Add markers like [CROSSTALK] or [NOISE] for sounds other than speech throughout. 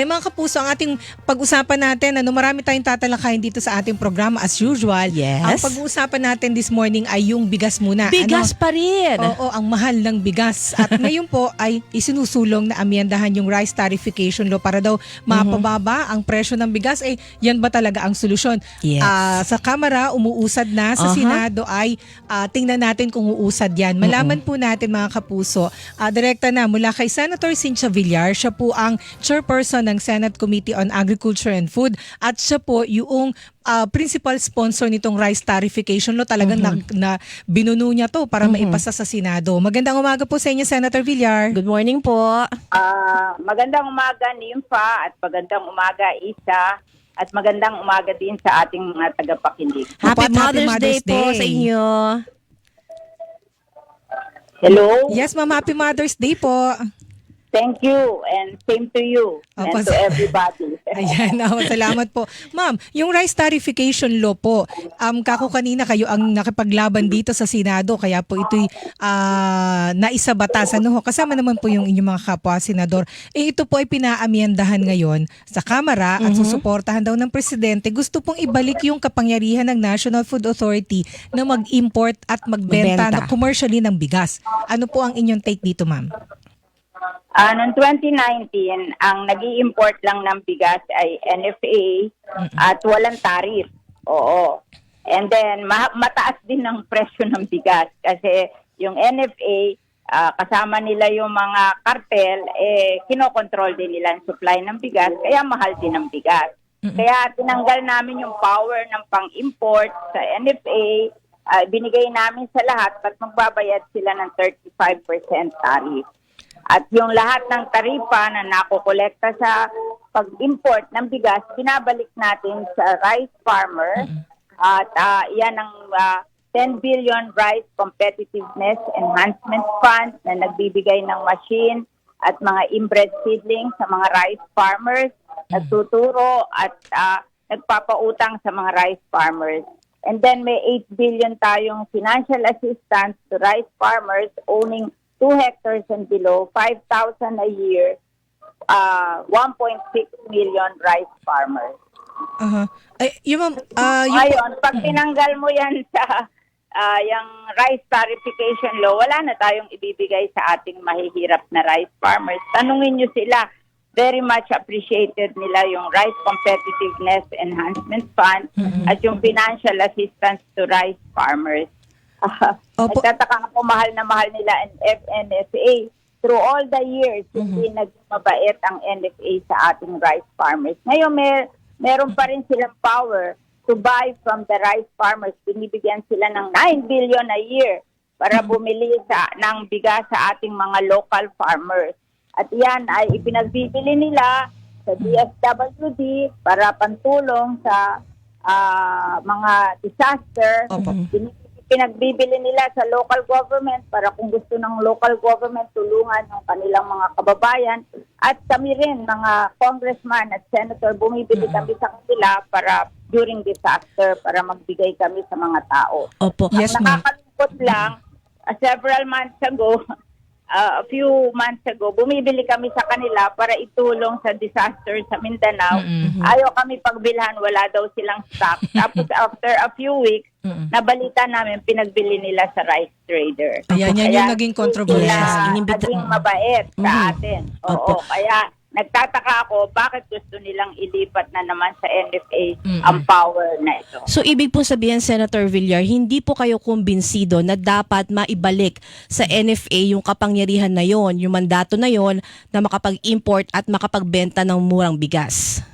Ay mga kapuso, ang ating pag-usapan natin, ano, marami tayong tatalakayin dito sa ating programa as usual. Yes. Ang pag-uusapan natin this morning ay yung bigas muna. Bigas pa rin. Ano? Oo, ang mahal ng bigas. At [LAUGHS] ngayon po ay isinusulong na amyendahan yung rice tarification law para daw mapababa ang presyo ng bigas. Eh, yan ba talaga ang solusyon? Yes. Ah, sa Kamara, umuusad na. Sa Aha. Senado ay ah, tingnan natin kung uusad yan. Malaman po natin mga kapuso, ah, direkta na mula kay Senator Cynthia Villar. Siya po ang chairperson ng Senate Committee on Agriculture and Food at siya po yung ah, principal sponsor nitong rice tarification law. Talagang na, na binuno niya to para maipasa sa Senado. Magandang umaga po sa inyo, Senator Villar. Good morning po. Ah, magandang umaga Nimfa at magandang umaga Isa at magandang umaga din sa ating mga tagapakinig. Happy Happy Mother's, Mother's Day, po Day. sa inyo. Hello. Yes, ma'am. Happy Mother's Day po. Thank you and same to you Opo, and to everybody. [LAUGHS] Ayan, oh, salamat po. Ma'am, yung rice tarification law po, um, kako kanina kayo ang nakipaglaban dito sa Senado, kaya po ito'y ah, naisa batas. Ano ho? Kasama naman po yung inyong mga kapwa senador. Eh ito po ay pinaamyendahan ngayon sa Kamara at susuportahan daw ng Presidente. Gusto pong ibalik yung kapangyarihan ng National Food Authority na mag-import at magbenta na Magbenta. commercially ng bigas. Ano po ang inyong take dito, ma'am? Ah, noong 2019, ang nag import lang ng bigas ay NFA at walang tarif. Oo. And then, ma- mataas din ng presyo ng bigas kasi yung NFA, ah, kasama nila yung mga kartel, eh, kinokontrol din nila ang supply ng bigas, kaya mahal din ang bigas. Kaya tinanggal namin yung power ng pang-import sa NFA, ah, binigay namin sa lahat at magbabayad sila ng 35% tariff. At yung lahat ng taripa na nakokolekta sa pag-import ng bigas, binabalik natin sa rice farmer. At ah, yan ang ah, 10 billion Rice Competitiveness Enhancement Fund na nagbibigay ng machine at mga inbred seedlings sa mga rice farmers, nagtuturo at ah, nagpapautang sa mga rice farmers. And then may 8 billion tayong financial assistance to rice farmers owning 2 hectares and below, 5,000 a year, uh, 1.6 million rice farmers. Aha. Ay, yung ma'am, ah, yung Ngayon, pag tinanggal mo yan [LAUGHS] sa ah, yung rice tarification law, wala na tayong ibibigay sa ating mahihirap na rice farmers. Tanungin nyo sila, very much appreciated nila yung Rice Competitiveness Enhancement Fund at yung financial assistance to rice farmers. Ah, Opo. Nagtataka ako mahal na mahal nila ang FNFA. Through all the years, hindi naging mabait ang NFA sa ating rice farmers. Ngayon, may, meron pa rin silang power to buy from the rice farmers. Binibigyan sila ng 9 billion a year para bumili sa, ng bigas sa ating mga local farmers. At yan ay ipinagbibili nila sa DSWD para pantulong sa ah, mga disaster. Opo. Bin- Pinagbibili nila sa local government para kung gusto ng local government tulungan yung kanilang mga kababayan. At kami rin, mga congressman at senator, bumibili kami sa kanila para during disaster para magbigay kami sa mga tao. Opo. Yes, Ang nakakalungkot lang, uh, several months ago, uh, a few months ago, bumibili kami sa kanila para itulong sa disaster sa Mindanao. Ayaw kami pagbilhan, wala daw silang stock. [LAUGHS] Tapos after a few weeks, nabalita namin, pinagbili nila sa rice trader. Ayan, yan yung naging controversy. Sila Yes, inimbita- naging mabait sa Mhm. atin. Oo, Opo. kaya nagtataka ako bakit gusto nilang ilipat na naman sa NFA Mm-mm. ang power na ito. So ibig po sabihin Senator Villar, hindi po kayo kumbinsido na dapat maibalik sa NFA yung kapangyarihan na yon, yung mandato na yon na makapag-import at makapagbenta ng murang bigas.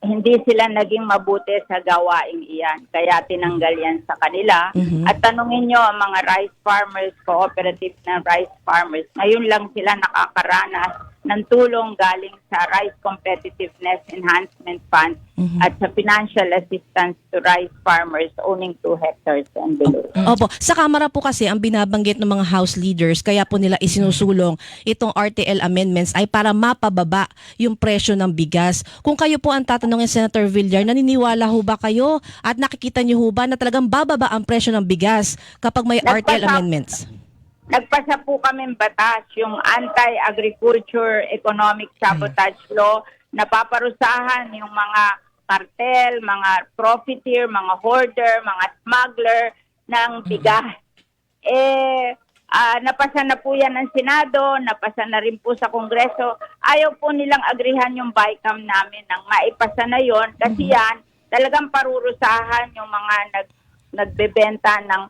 hindi sila naging mabuti sa gawaing iyan. Kaya tinanggal yan sa kanila. Mhm. At tanungin nyo ang mga rice farmers, cooperative na rice farmers. Ngayon lang sila nakakaranas ng tulong galing sa Rice Competitiveness Enhancement Fund Mhm. at sa financial assistance to rice farmers owning 2 hectares and below. Opo, sa Kamara po kasi ang binabanggit ng mga House leaders kaya po nila isinusulong itong RTL amendments ay para mapababa yung presyo ng bigas. Kung kayo po ang tatanungin Senator Villar, naniniwala ho ba kayo at nakikita niyo ho ba na talagang bababa ang presyo ng bigas kapag may RTL Nagpasa- amendments? Nagpasa po kami batas, yung Anti-Agriculture Economic Sabotage Law napaparusahan yung mga kartel, mga profiteer, mga hoarder, mga smuggler ng bigas. Eh, ah, napasa na po yan ng Senado, napasa na rin po sa Kongreso. Ayaw po nilang agrihan yung BICAM namin nang maipasa na yon kasi yan talagang parurusahan yung mga nag, nagbebenta ng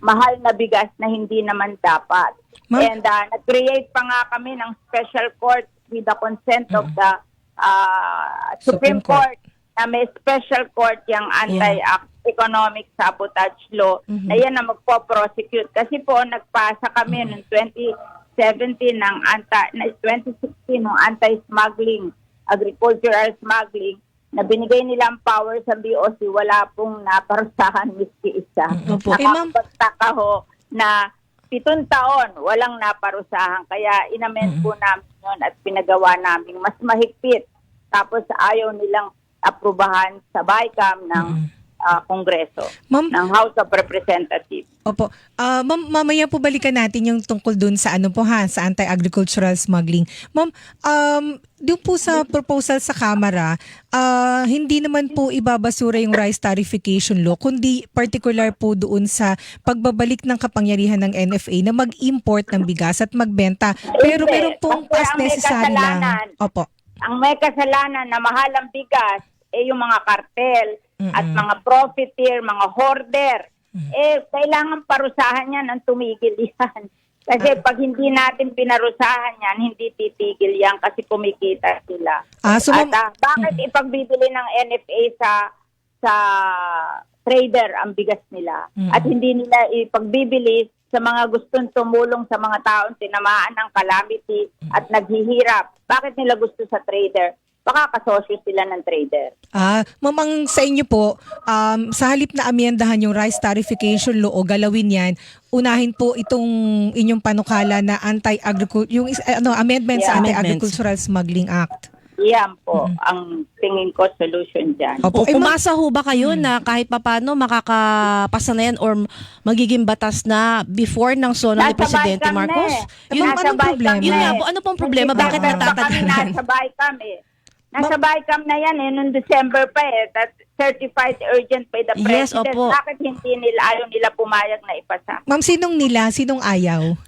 mahal na bigas na hindi naman dapat. Ma'am- And uh, nag-create pa nga kami ng special court with the consent of the uh, Supreme Supreme, Court. na may special court yung anti-economic sabotage law. Na yan na magpo-prosecute. Kasi po, nagpasa kami noong 2017 ng anti, na 2016 ng anti-smuggling, agricultural smuggling, na binigay nila ang power sa BOC, wala pong naparusahan [LAUGHS] miski isa. Opo. Eh, ma'am- ho na pitong taon walang naparusahan. Kaya inamend po namin yun at pinagawa namin mas mahigpit. Tapos ayaw nilang aprubahan sa BICAM ng ah, Kongreso, Ma'am, ng House of Representatives. Opo. Ah, ma'am, mamaya po balikan natin yung tungkol dun sa ano po ha, sa anti-agricultural smuggling. Ma'am, um, doon po sa proposal sa Kamara, ah, hindi naman po ibabasura yung rice tarification law, kundi particular po doon sa pagbabalik ng kapangyarihan ng NFA na mag-import ng bigas at magbenta. Pero meron pong as necessary lang. Opo. Ang may kasalanan na mahal ang bigas, eh yung mga kartel at Mm-mm. mga profiteer, mga hoarder, eh kailangan parusahan yan ng tumigil [LAUGHS] yan. Kasi Ah. pag hindi natin pinarusahan yan, hindi titigil yan kasi kumikita sila. Ah, so At ah, bakit ipagbibili ng NFA sa sa trader ang bigas nila Mm-mm. at hindi nila ipagbibili sa mga gustong tumulong sa mga taong tinamaan ng calamity at naghihirap. Bakit nila gusto sa trader? Baka kasosyo sila ng trader. Ah, mamang sa inyo po, um, sa halip na amyendahan yung rice tarification law o galawin yan, unahin po itong inyong panukala na anti-agriculture, yung is- eh, ano, amendment sa Yeah. Anti-Agricultural Smuggling Act. Yan po ang tingin ko solution dyan. Opo. O Eh, ma'am- umasa ho ba kayo na kahit papano makakapasa na yan or magiging batas na before ng sono ni Nasa Presidente Marcos? eh. Yun, Nasa anong problema? Yun nga po, ano pong problema? Bakit pa kami natatagalan? Nasa eh. Nasa BICAM na yan eh, noong December pa eh. That certified urgent by the Yes, President. opo. Bakit hindi nila, ayaw nila pumayag na ipasa? Ma'am, sinong nila? Sinong ayaw? [LAUGHS]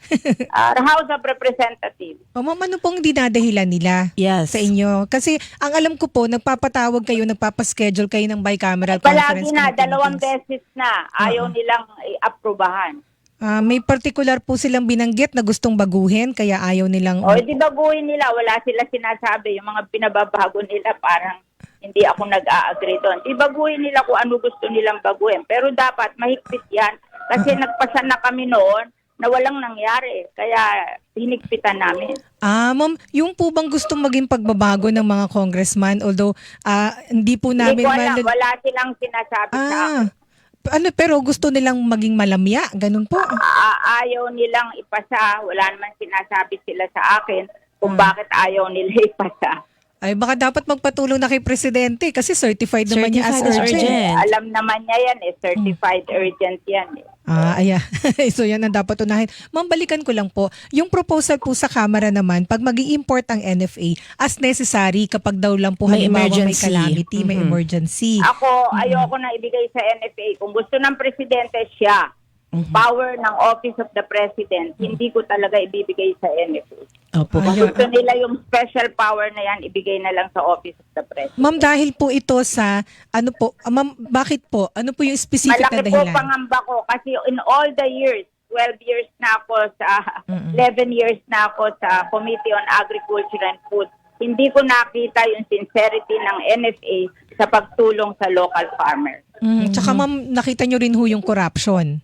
Uh, House of Representatives. o ma'am, ano pong dinadahilan nila? Yes. Sa inyo. Kasi ang alam ko po, nagpapatawag kayo, nagpapaschedule kayo ng bicameral Palagi conference na, committee dalawang meetings. beses na, ayaw nilang i-approbahan. Ah, may particular po silang binanggit na gustong baguhin, kaya ayaw nilang... O, di baguhin nila, wala sila sinasabi. Yung mga pinababago nila, parang hindi ako nag-a-agree doon. Di baguhin nila kung ano gusto nilang baguhin. Pero dapat mahigpit yan. Kasi nagpasa na kami noon na walang nangyari. Kaya hinigpitan namin. Ah, ma'am, yung po bang gustong maging pagbabago ng mga congressman, although ah, hindi po Hindi namin ko alam, malag- wala silang sinasabi sa akin. Ah, ano, pero gusto nilang maging malamya, ganun po. A- ayaw nilang ipasa. Wala naman sinasabi sila sa akin kung Hmm. bakit ayaw nila [LAUGHS] ipasa. Ay, baka dapat magpatulong na kay Presidente kasi certified naman niya as Certified as urgent. urgent. Alam naman niya yan eh, certified urgent yan eh. Ah, ayan. [LAUGHS] so yan ang dapat unahin. Ma'am, balikan ko lang po. Yung proposal po sa Kamara naman, pag mag import ang NFA, as necessary kapag daw lang po May halimbawa may emergency. calamity, may Mhm. emergency. Ako, ayoko na ibigay sa NFA. Kung gusto ng presidente siya, power ng Office of the President, hindi ko talaga ibibigay sa NFA. Opo. Kung gusto nila yung special power na yan, ibigay na lang sa Office of the President. Ma'am, dahil po ito sa, ano po, ah, ma'am, bakit po? Ano po yung specific na Malaki po dahilan? pangamba ko kasi in all the years, 12 years na ako sa, Mm-mm. 11 years na ako sa Committee on Agriculture and Food, hindi ko nakita yung sincerity ng NFA sa pagtulong sa local farmers. Mm, Tsaka ma'am, nakita nyo rin ho yung corruption.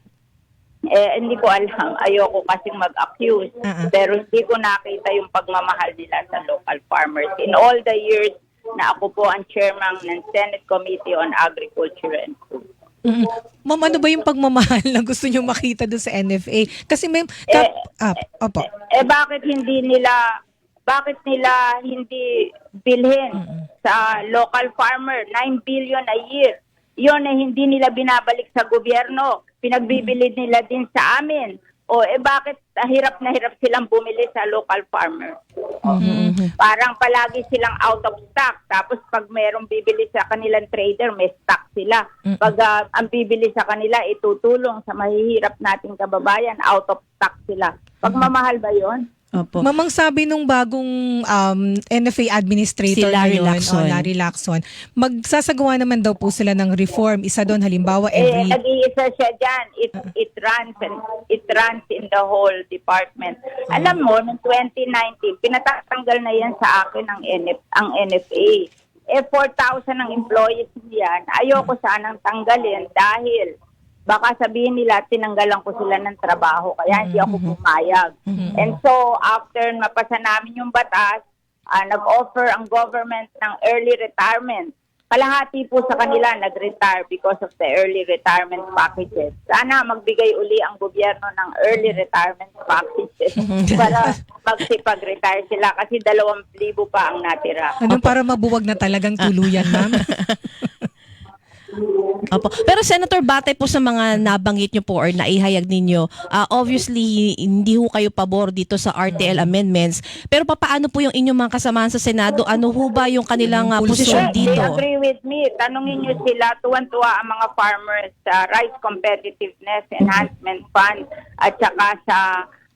Eh, hindi ko alam. Ayoko kasing mag-accuse. Ah. Pero hindi ko nakita yung pagmamahal nila sa local farmers. In all the years na ako po ang chairman ng Senate Committee on Agriculture and Food. Mm. Ma'am, ano ba yung pagmamahal na gusto nyo makita doon sa NFA? Kasi ma'am, kap- ah, opo. Eh, bakit hindi nila bakit nila hindi bilhin sa local farmer 9 billion a year? Yun ay hindi nila binabalik sa gobyerno. Pinagbibili nila din sa amin. O eh bakit ah, hirap na hirap silang bumili sa local farmer? Mhm. Parang palagi silang out of stock. Tapos pag merong bibili sa kanilang trader, may stock sila. Pag ah, ang bibili sa kanila, itutulong sa mahihirap nating kababayan, out of stock sila. Pag mamahal ba yon? Opo. Mamang sabi nung bagong um, NFA administrator Si Larry ngayon, Lacson. oh, Larry Lacson, magsasagawa naman daw po sila ng reform. Isa doon, halimbawa, Eh, every... nag-iisa siya dyan. It, it runs and it runs in the whole department. Alam mo, noong 2019, pinatatanggal na yan sa akin ang, NF, ang NFA. Eh, 4,000 ang employees niyan. Ayoko sanang tanggalin dahil baka sabihin nila tinanggalan ko sila ng trabaho kaya hindi ako pumayag. And so, after mapasa namin yung batas, ah, nag-offer ang government ng early retirement. Kalahati po sa kanila nag-retire because of the early retirement packages. Sana magbigay uli ang gobyerno ng early retirement packages para [LAUGHS] magsipag-retire sila kasi dalawang libo pa ang natira. Ano para mabuwag na talagang tuluyan, ma'am? [LAUGHS] Opo. Pero Senator, batay po sa mga nabanggit nyo po or naihayag ninyo, ah, obviously, hindi ho kayo pabor dito sa RTL amendments. Pero papaano po yung inyong mga kasamahan sa Senado? Ano ho ba yung kanilang Pulso. posisyon They dito? agree with me. Tanungin nyo sila, tuwan-tuwa ang mga farmers sa Rice Competitiveness Enhancement Fund at saka sa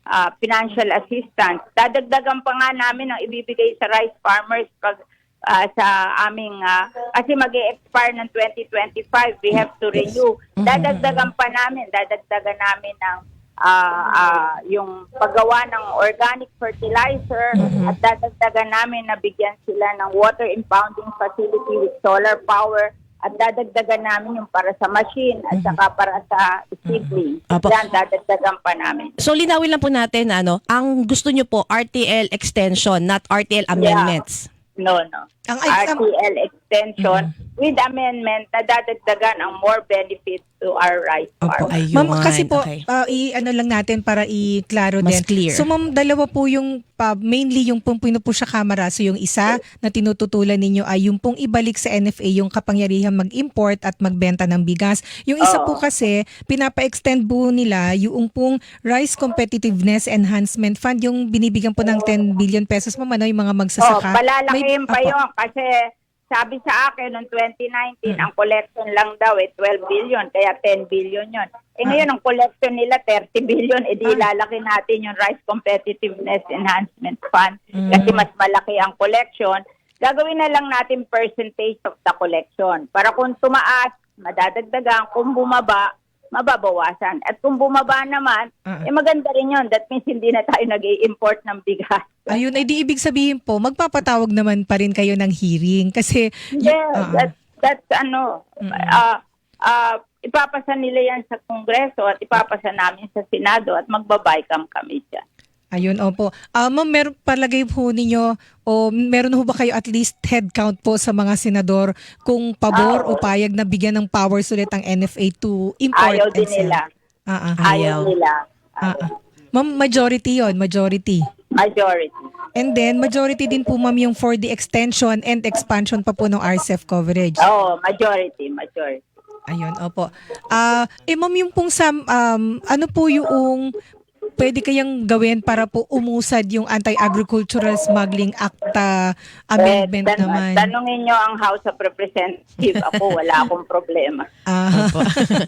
ah, financial assistance. Dadagdagan pa nga namin ang ibibigay sa rice farmers pag ah, sa aming, ah, kasi mag expire ng 2025, we have to renew. Dadagdagan pa namin, dadagdagan namin ng ah, ah, yung paggawa ng organic fertilizer at dadagdagan namin na bigyan sila ng water impounding facility with solar power at dadagdagan namin yung para sa machine at saka para sa seedling. Apo. Yan, dadagdagan pa namin. So linawin lang po natin ano, ang gusto nyo po RTL extension, not RTL amendments. No, no. Ang- RTL extension with amendment na dadagdagan ang more benefits to our rice Opo. farmers. Ayun, Ma'am, kasi po, okay. ah, i-ano lang natin para i-klaro Mas din. clear. So, ma'am, dalawa po yung, pa, mainly yung pong pinupush sa kamera. So, yung isa na tinututulan ninyo ay yung pong ibalik sa NFA yung kapangyarihan mag-import at magbenta ng bigas. Yung isa po Oo. kasi, pinapa-extend po nila yung pong Rice Competitiveness Enhancement Fund, yung binibigyan po ng 10 billion pesos, ma'am, ano, yung mga Oh, magsasaka. palalakihin pa yun kasi sabi sa akin noong 2019, ang collection lang daw eh 12 billion, kaya 10 billion yon. Eh ngayon, ang collection nila 30 billion, edi lalaki natin yung Rice Competitiveness Enhancement Fund. Kasi mas malaki ang collection. Gagawin na lang natin percentage of the collection. Para kung tumaas, madadagdagan, kung bumaba, mababawasan. At kung bumaba naman, Ah. eh maganda rin yun. That means hindi na tayo nag import ng bigas. Ayun, ay di ibig sabihin po, magpapatawag naman pa rin kayo ng hearing kasi... y- Yeah, Ah, that, that's ano, ah ah, ipapasa nila yan sa Kongreso at ipapasa namin sa Senado at magbabay-cam kami dyan. Ayun, opo. Ah, ma'am, meron palagay po ninyo o meron ho ba kayo at least head count po sa mga senador kung pabor Ah, o payag na bigyan ng powers ulit ang NFA to import Ayaw and din sell? nila. Ah, ah. Ayaw Ayaw. nila. Ah, ah. Ma'am, majority yon majority. Majority. And then, majority din po ma'am yung for the extension and expansion pa po ng RCEF coverage. Oo, majority, majority. Ayun, opo. Ah, eh ma'am, yung pong sam, um, ano po yung pwede kayang gawin para po umusad yung Anti-Agricultural Smuggling Act ah, amendment Eh, tan- naman? Tanungin nyo ang House of Representatives. [LAUGHS] Ako, wala akong problema. Ah.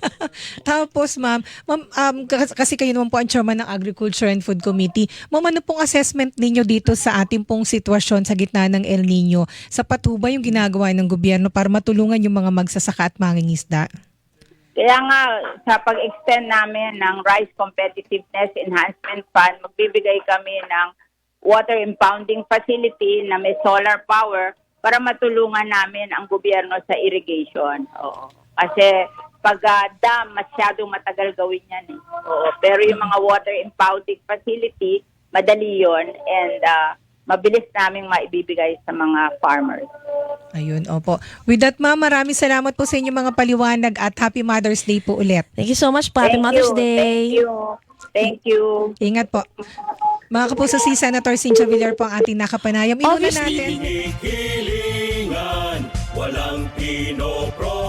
[LAUGHS] Tapos ma'am, ma'am um, kas- kasi kayo naman po ang chairman ng Agriculture and Food Committee. Ma'am, ano pong assessment ninyo dito sa ating pong sitwasyon sa gitna ng El Nino? Sapat ho ba yung ginagawa ng gobyerno para matulungan yung mga magsasaka at mangingisda? Kaya nga, sa pag-extend namin ng Rice Competitiveness Enhancement Fund, magbibigay kami ng water impounding facility na may solar power para matulungan namin ang gobyerno sa irrigation. Oo. Kasi pag ah, dam, masyadong matagal gawin yan. Eh. Oo. Pero yung mga water impounding facility, madali yon and ah, mabilis naming maibibigay sa mga farmers. Ayun, opo. With that ma'am, maraming salamat po sa inyong mga paliwanag at Happy Mother's Day po ulit. Thank you so much po. Happy Thank Mother's you. Day. Thank you. Thank you. Ingat po. Mga kapuso, si Senator Cynthia Villar po ang ating nakapanayam. Obviously. natin. Walang pinoprotektahan.